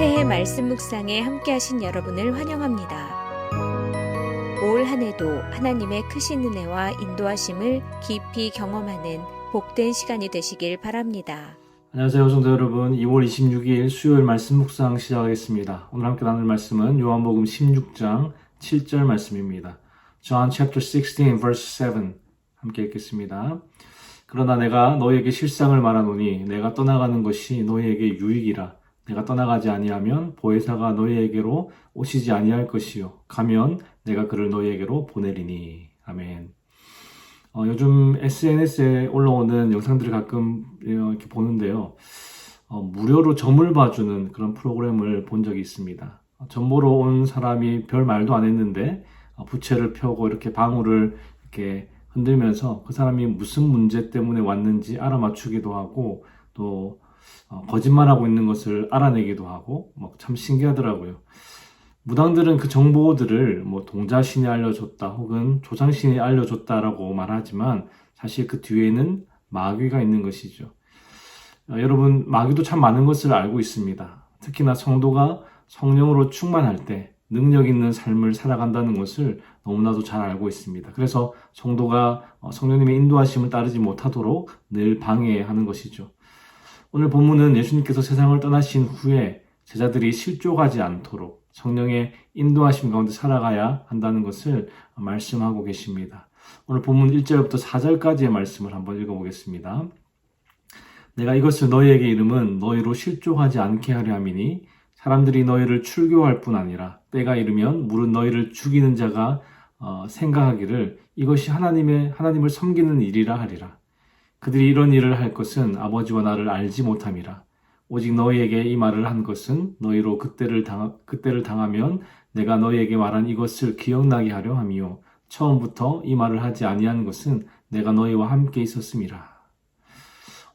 새해 말씀 묵상에 함께 하신 여러분을 환영합니다. 올 한 해도 하나님의 크신 은혜와 인도하심을 깊이 경험하는 복된 시간이 되시길 바랍니다. 안녕하세요, 성도 여러분. 2월 26일 수요일 말씀 묵상 시작하겠습니다. 오늘 함께 나눌 말씀은 요한복음 16장 7절 말씀입니다. John chapter 16 verse 7 함께 읽겠습니다. 그러나 내가 너희에게 실상을 말하노니 내가 떠나가는 것이 너희에게 유익이라. 내가 떠나가지 아니하면 보혜사가 너희에게로 오시지 아니할 것이요. 가면 내가 그를 너희에게로 보내리니. 아멘. 어, 요즘 SNS에 올라오는 영상들을 가끔 이렇게 보는데요. 어, 무료로 점을 봐주는 그런 프로그램을 본 적이 있습니다. 어, 점 보러 온 사람이 별 말도 안 했는데 어, 부채를 펴고 이렇게 방울을 이렇게 흔들면서 그 사람이 무슨 문제 때문에 왔는지 알아맞추기도 하고 또 어, 거짓말하고 있는 것을 알아내기도 하고 뭐참 신기하더라고요. 무당들은 그 정보들을 뭐 동자신이 알려줬다 혹은 조상신이 알려줬다라고 말하지만 사실 그 뒤에는 마귀가 있는 것이죠. 어, 여러분 마귀도 참 많은 것을 알고 있습니다. 특히나 성도가 성령으로 충만할 때 능력 있는 삶을 살아간다는 것을 너무나도 잘 알고 있습니다. 그래서 성도가 어, 성령님의 인도하심을 따르지 못하도록 늘 방해하는 것이죠. 오늘 본문은 예수님께서 세상을 떠나신 후에 제자들이 실족하지 않도록 성령의 인도하심 가운데 살아가야 한다는 것을 말씀하고 계십니다. 오늘 본문 1절부터 4절까지의 말씀을 한번 읽어보겠습니다. 내가 이것을 너희에게 이름은 너희로 실족하지 않게 하려 함이니 사람들이 너희를 출교할 뿐 아니라 때가 이르면 물은 너희를 죽이는 자가 어, 생각하기를 이것이 하나님의 하나님을 섬기는 일이라 하리라. 그들이 이런 일을 할 것은 아버지와 나를 알지 못함이라. 오직 너희에게 이 말을 한 것은 너희로 그때를 당 그때를 당하면 내가 너희에게 말한 이것을 기억나게 하려 함이요. 처음부터 이 말을 하지 아니한 것은 내가 너희와 함께 있었음이라.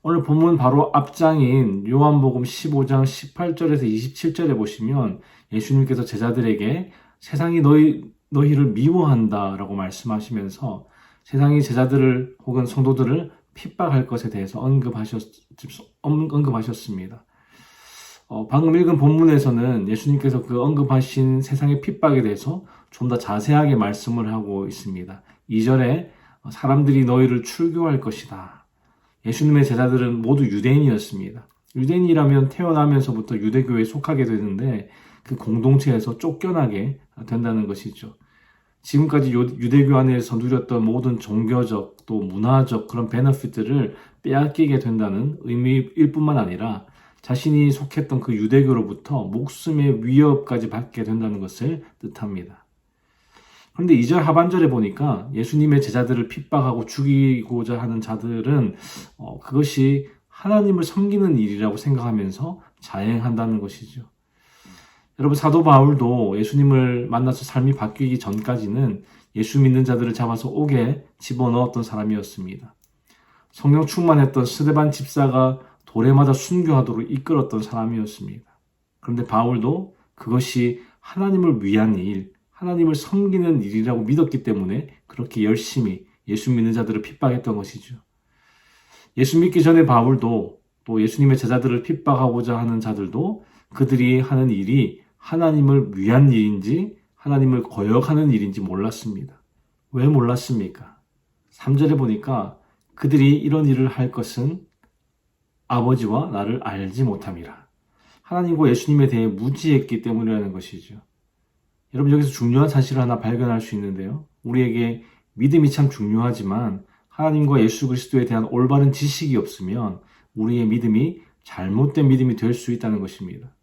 오늘 본문 바로 앞장인 요한복음 15장 18절에서 27절에 보시면 예수님께서 제자들에게 세상이 너희, 너희를 미워한다라고 말씀하시면서 세상이 제자들을 혹은 성도들을 핍박할 것에 대해서 언급하셨, 언급하셨습니다. 어, 방금 읽은 본문에서는 예수님께서 그 언급하신 세상의 핍박에 대해서 좀 더 자세하게 말씀을 하고 있습니다. 2절에 사람들이 너희를 출교할 것이다. 예수님의 제자들은 모두 유대인이었습니다. 유대인이라면 태어나면서부터 유대교에 속하게 되는데 그 공동체에서 쫓겨나게 된다는 것이죠. 지금까지 유대교 안에서 누렸던 모든 종교적 또 문화적 그런 베너핏들을 빼앗기게 된다는 의미일 뿐만 아니라 자신이 속했던 그 유대교로부터 목숨의 위협까지 받게 된다는 것을 뜻합니다. 그런데 2절 하반절에 보니까 예수님의 제자들을 핍박하고 죽이고자 하는 자들은 어, 그것이 하나님을 섬기는 일이라고 생각하면서 자행한다는 것이죠. 여러분 사도 바울도 예수님을 만나서 삶이 바뀌기 전까지는 예수 믿는 자들을 잡아서 옥에 집어넣었던 사람이었습니다. 성령 충만했던 스데반 집사가 도래마다 순교하도록 이끌었던 사람이었습니다. 그런데 바울도 그것이 하나님을 위한 일, 하나님을 섬기는 일이라고 믿었기 때문에 그렇게 열심히 예수 믿는 자들을 핍박했던 것이죠. 예수 믿기 전에 바울도 또 예수님의 제자들을 핍박하고자 하는 자들도 그들이 하는 일이 하나님을 위한 일인지 하나님을 거역하는 일인지 몰랐습니다. 왜 몰랐습니까? 3절에 보니까 그들이 이런 일을 할 것은 아버지와 나를 알지 못함이라. 하나님과 예수님에 대해 무지했기 때문이라는 것이죠. 여러분 여기서 중요한 사실을 하나 발견할 수 있는데요. 우리에게 믿음이 참 중요하지만 하나님과 예수 그리스도에 대한 올바른 지식이 없으면 우리의 믿음이 잘못된 믿음이 될 수 있다는 것입니다.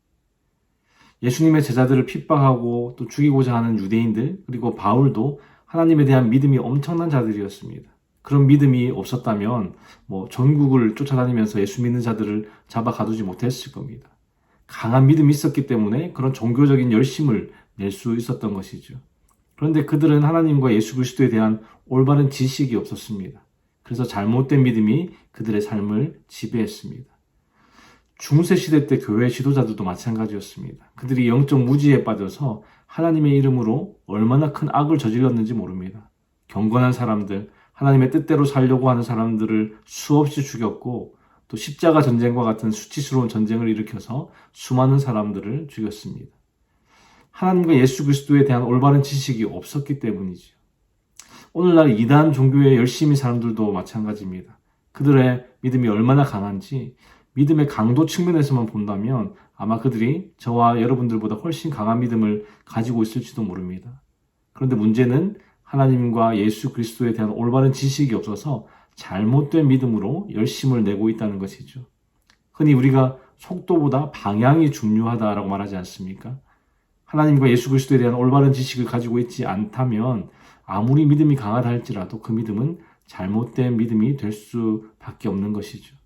예수님의 제자들을 핍박하고 또 죽이고자 하는 유대인들 그리고 바울도 하나님에 대한 믿음이 엄청난 자들이었습니다. 그런 믿음이 없었다면 뭐 전국을 쫓아다니면서 예수 믿는 자들을 잡아 가두지 못했을 겁니다. 강한 믿음이 있었기 때문에 그런 종교적인 열심을 낼 수 있었던 것이죠. 그런데 그들은 하나님과 예수 그리스도에 대한 올바른 지식이 없었습니다. 그래서 잘못된 믿음이 그들의 삶을 지배했습니다. 중세 시대 때 교회 지도자들도 마찬가지였습니다. 그들이 영적 무지에 빠져서 하나님의 이름으로 얼마나 큰 악을 저질렀는지 모릅니다. 경건한 사람들, 하나님의 뜻대로 살려고 하는 사람들을 수없이 죽였고 또 십자가 전쟁과 같은 수치스러운 전쟁을 일으켜서 수많은 사람들을 죽였습니다. 하나님과 예수 그리스도에 대한 올바른 지식이 없었기 때문이죠. 오늘날 이단 종교에 열심히 사람들도 마찬가지입니다. 그들의 믿음이 얼마나 강한지 믿음의 강도 측면에서만 본다면 아마 그들이 저와 여러분들보다 훨씬 강한 믿음을 가지고 있을지도 모릅니다. 그런데 문제는 하나님과 예수 그리스도에 대한 올바른 지식이 없어서 잘못된 믿음으로 열심을 내고 있다는 것이죠. 흔히 우리가 속도보다 방향이 중요하다라고 말하지 않습니까? 하나님과 예수 그리스도에 대한 올바른 지식을 가지고 있지 않다면 아무리 믿음이 강하다 할지라도 그 믿음은 잘못된 믿음이 될 수밖에 없는 것이죠.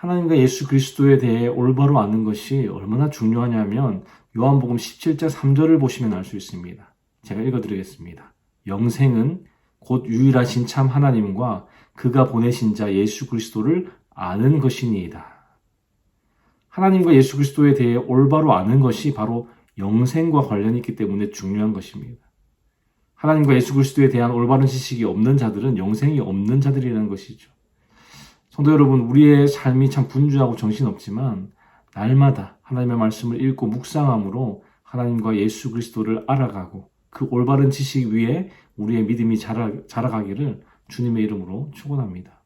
하나님과 예수 그리스도에 대해 올바로 아는 것이 얼마나 중요하냐면 요한복음 17장 3절을 보시면 알 수 있습니다. 제가 읽어드리겠습니다. 영생은 곧 유일하신 참 하나님과 그가 보내신 자 예수 그리스도를 아는 것이니이다. 하나님과 예수 그리스도에 대해 올바로 아는 것이 바로 영생과 관련이 있기 때문에 중요한 것입니다. 하나님과 예수 그리스도에 대한 올바른 지식이 없는 자들은 영생이 없는 자들이라는 것이죠. 성도 여러분, 우리의 삶이 참 분주하고 정신없지만 날마다 하나님의 말씀을 읽고 묵상함으로 하나님과 예수 그리스도를 알아가고 그 올바른 지식 위에 우리의 믿음이 자라, 자라가기를 주님의 이름으로 축원합니다.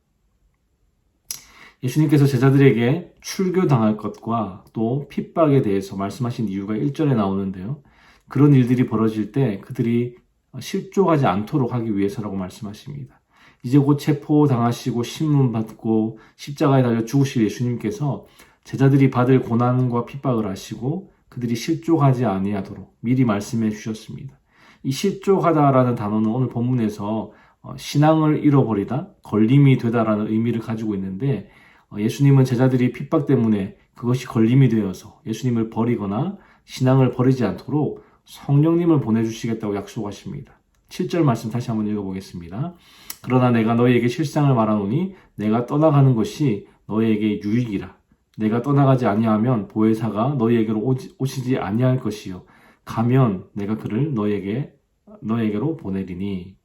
예수님께서 제자들에게 출교당할 것과 또 핍박에 대해서 말씀하신 이유가 1절에 나오는데요. 그런 일들이 벌어질 때 그들이 실족하지 않도록 하기 위해서라고 말씀하십니다. 이제 곧 체포당하시고 신문 받고 십자가에 달려 죽으실 예수님께서 제자들이 받을 고난과 핍박을 아시고 그들이 실족하지 아니하도록 미리 말씀해 주셨습니다. 이 실족하다라는 단어는 오늘 본문에서 어, 신앙을 잃어버리다, 걸림이 되다라는 의미를 가지고 있는데 어, 예수님은 제자들이 핍박 때문에 그것이 걸림이 되어서 예수님을 버리거나 신앙을 버리지 않도록 성령님을 보내주시겠다고 약속하십니다. 7절 말씀 다시 한번 읽어보겠습니다. 그러나 내가 너희에게 실상을 말하노니 내가 떠나가는 것이 너희에게 유익이라. 내가 떠나가지 아니하면 보혜사가 너희에게로 오지, 오시지 아니할 것이요. 가면 내가 그를 너희에게 너희에게로 보내리니.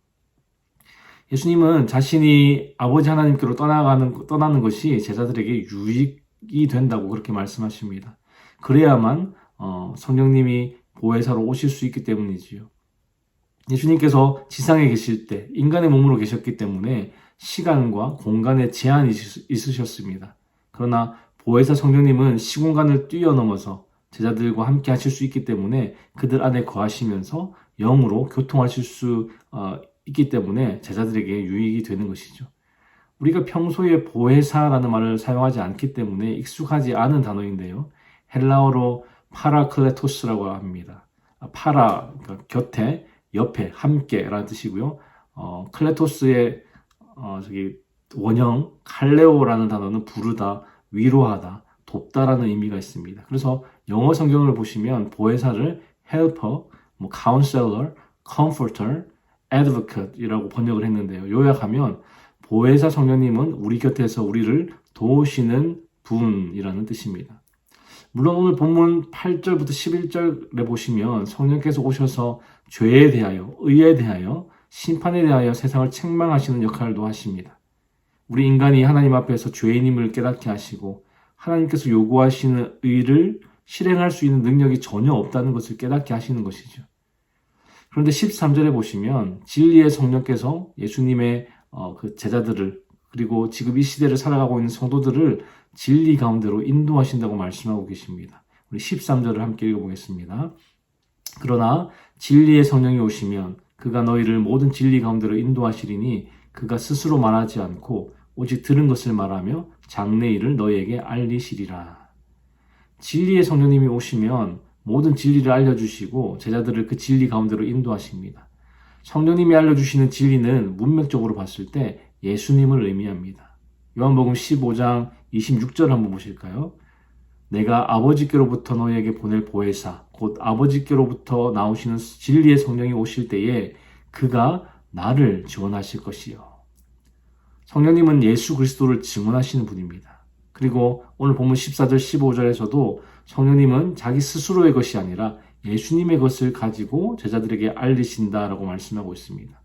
예수님은 자신이 아버지 하나님께로 떠나가는 떠나는 것이 제자들에게 유익이 된다고 그렇게 말씀하십니다. 그래야만 어, 성령님이 보혜사로 오실 수 있기 때문이지요. 예수님께서 지상에 계실 때 인간의 몸으로 계셨기 때문에 시간과 공간에 제한이 있으셨습니다. 그러나 보혜사 성령님은 시공간을 뛰어넘어서 제자들과 함께 하실 수 있기 때문에 그들 안에 거하시면서 영으로 교통하실 수 어, 있기 때문에 제자들에게 유익이 되는 것이죠. 우리가 평소에 보혜사라는 말을 사용하지 않기 때문에 익숙하지 않은 단어인데요. 헬라어로 파라클레토스라고 합니다. 파라, 그러니까 곁에, 옆에, 함께라는 뜻이고요. 어, 클레토스의 어, 저기 원형 칼레오라는 단어는 부르다, 위로하다, 돕다라는 의미가 있습니다. 그래서 영어 성경을 보시면 보혜사를 helper, 뭐 counselor, comforter, advocate이라고 번역을 했는데요. 요약하면 보혜사 성령님은 우리 곁에서 우리를 도우시는 분이라는 뜻입니다. 물론 오늘 본문 8절부터 11절에 보시면 성령께서 오셔서 죄에 대하여, 의에 대하여, 심판에 대하여 세상을 책망하시는 역할도 하십니다. 우리 인간이 하나님 앞에서 죄인임을 깨닫게 하시고 하나님께서 요구하시는 의를 실행할 수 있는 능력이 전혀 없다는 것을 깨닫게 하시는 것이죠. 그런데 13절에 보시면 진리의 성령께서 예수님의 어, 그 제자들을 그리고 지금 이 시대를 살아가고 있는 성도들을 진리 가운데로 인도하신다고 말씀하고 계십니다. 우리 13절을 함께 읽어보겠습니다. 그러나 진리의 성령이 오시면 그가 너희를 모든 진리 가운데로 인도하시리니 그가 스스로 말하지 않고 오직 들은 것을 말하며 장래 일을 너희에게 알리시리라. 진리의 성령님이 오시면 모든 진리를 알려주시고 제자들을 그 진리 가운데로 인도하십니다. 성령님이 알려주시는 진리는 문맥적으로 봤을 때 예수님을 의미합니다. 요한복음 15장 26절 한번 보실까요? 내가 아버지께로부터 너희에게 보낼 보혜사, 곧 아버지께로부터 나오시는 진리의 성령이 오실 때에 그가 나를 지원하실 것이요. 성령님은 예수 그리스도를 증언하시는 분입니다. 그리고 오늘 본문 14절 15절에서도 성령님은 자기 스스로의 것이 아니라 예수님의 것을 가지고 제자들에게 알리신다라고 말씀하고 있습니다.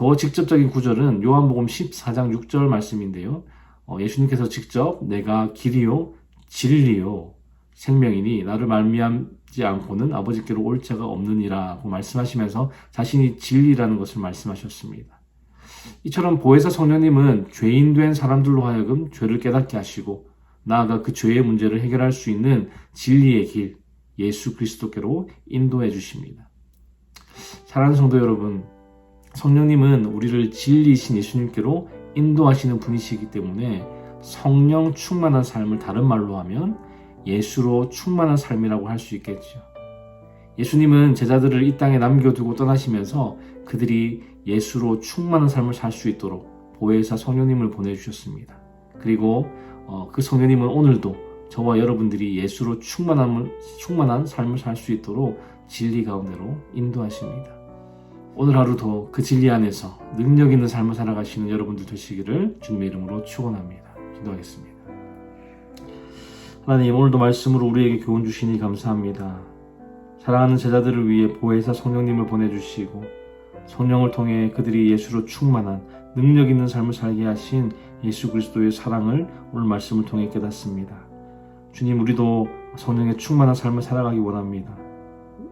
더 직접적인 구절은 요한복음 14장 6절 말씀인데요. 어, 예수님께서 직접 내가 길이요 진리요 생명이니 나를 말미암지 않고는 아버지께로 올 자가 없느니라고 말씀하시면서 자신이 진리라는 것을 말씀하셨습니다. 이처럼 보혜사 성령님은 죄인된 사람들로 하여금 죄를 깨닫게 하시고 나아가 그 죄의 문제를 해결할 수 있는 진리의 길 예수 그리스도께로 인도해 주십니다. 사랑하는 성도 여러분, 성령님은 우리를 진리이신 예수님께로 인도하시는 분이시기 때문에 성령 충만한 삶을 다른 말로 하면 예수로 충만한 삶이라고 할 수 있겠죠. 예수님은 제자들을 이 땅에 남겨두고 떠나시면서 그들이 예수로 충만한 삶을 살 수 있도록 보혜사 성령님을 보내주셨습니다. 그리고 어, 그 성령님은 오늘도 저와 여러분들이 예수로 충만함을, 충만한 삶을 살 수 있도록 진리 가운데로 인도하십니다. 오늘 하루도 그 진리 안에서 능력 있는 삶을 살아가시는 여러분들 되시기를 주님의 이름으로 축원합니다. 기도하겠습니다. 하나님 오늘도 말씀으로 우리에게 교훈 주시니 감사합니다. 사랑하는 제자들을 위해 보혜사 성령님을 보내주시고 성령을 통해 그들이 예수로 충만한 능력 있는 삶을 살게 하신 예수 그리스도의 사랑을 오늘 말씀을 통해 깨닫습니다. 주님 우리도 성령의 충만한 삶을 살아가기 원합니다.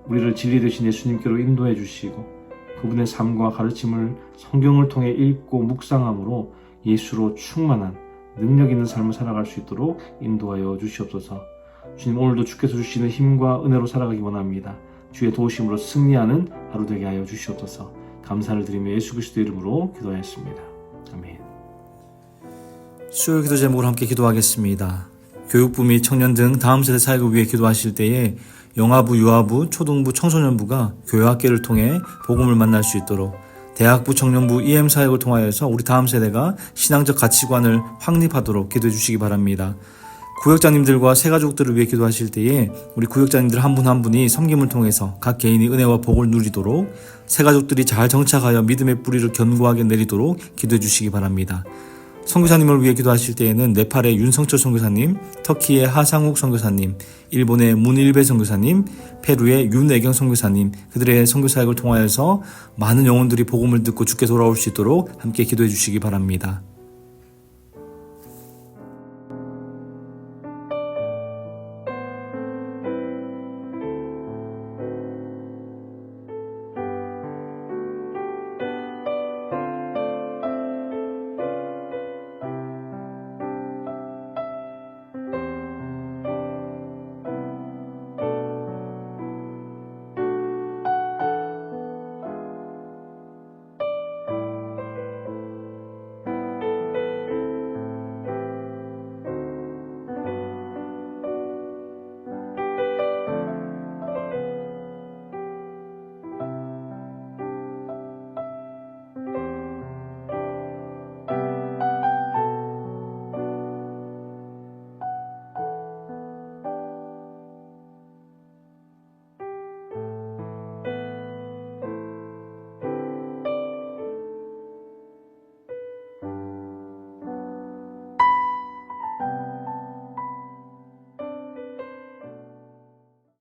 우리를 진리 되신 예수님께로 인도해 주시고 그분의 삶과 가르침을 성경을 통해 읽고 묵상함으로 예수로 충만한 능력 있는 삶을 살아갈 수 있도록 인도하여 주시옵소서. 주님 오늘도 주께서 주시는 힘과 은혜로 살아가기 원합니다. 주의 도우심으로 승리하는 하루 되게 하여 주시옵소서. 감사를 드리며 예수 그리스도 이름으로 기도하였습니다. 아멘. 수요 기도 제목으로 함께 기도하겠습니다. 교육부 및 청년 등 다음 세대 사역을 위해 기도하실 때에 영아부, 유아부, 초등부, 청소년부가 교회학계를 통해 복음을 만날 수 있도록 대학부, 청년부, EM 사역을 통하여서 우리 다음 세대가 신앙적 가치관을 확립하도록 기도해 주시기 바랍니다. 구역장님들과 새가족들을 위해 기도하실 때에 우리 구역장님들 한 분한 분이 섬김을 통해서 각 개인이 은혜와 복을 누리도록 새가족들이 잘 정착하여 믿음의 뿌리를 견고하게 내리도록 기도해 주시기 바랍니다. 선교사님을 위해 기도하실 때에는 네팔의 윤성철 선교사님, 터키의 하상욱 선교사님, 일본의 문일배 선교사님, 페루의 윤애경 선교사님, 그들의 선교 사역을 통하여서 많은 영혼들이 복음을 듣고 죽게 돌아올 수 있도록 함께 기도해 주시기 바랍니다.